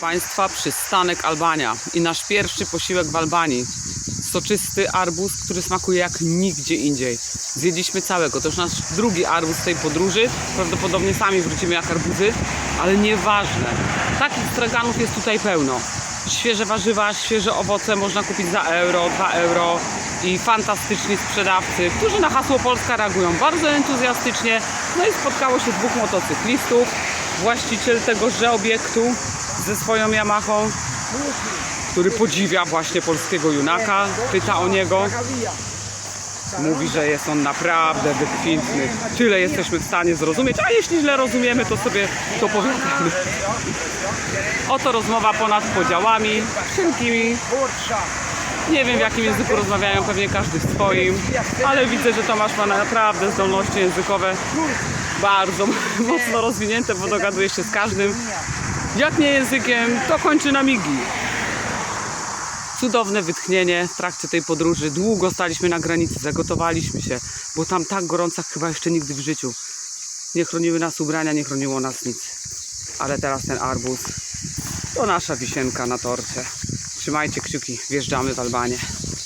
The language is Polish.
Państwa, przystanek Albania i nasz pierwszy posiłek w Albanii. Soczysty arbuz, który smakuje jak nigdzie indziej. Zjedliśmy całego. To już nasz drugi arbuz tej podróży. Prawdopodobnie sami wrócimy jak arbuzy, ale nieważne. Takich straganów jest tutaj pełno. Świeże warzywa, świeże owoce można kupić za euro, 2 euro i fantastyczni sprzedawcy, którzy na hasło Polska reagują bardzo entuzjastycznie. No i spotkało się dwóch motocyklistów. Właściciel tegoże obiektu ze swoją Yamahą, który podziwia właśnie polskiego junaka, pyta o niego. Mówi, że jest on naprawdę wykwintny. Tyle jesteśmy w stanie zrozumieć, a jeśli źle rozumiemy, to sobie to powiadamy. Oto rozmowa ponad podziałami, wszelkimi. Nie wiem w jakim języku rozmawiają, pewnie każdy w swoim, ale widzę, że Tomasz ma naprawdę zdolności językowe bardzo mocno rozwinięte, bo dogaduje się z każdym. Jak nie językiem, to kończy na migi. Cudowne wytchnienie w trakcie tej podróży. Długo staliśmy na granicy, zagotowaliśmy się, bo tam tak gorąco jak chyba jeszcze nigdy w życiu. Nie chroniły nas ubrania, nie chroniło nas nic. Ale teraz ten arbuz to nasza wisienka na torcie. Trzymajcie kciuki, wjeżdżamy w Albanię.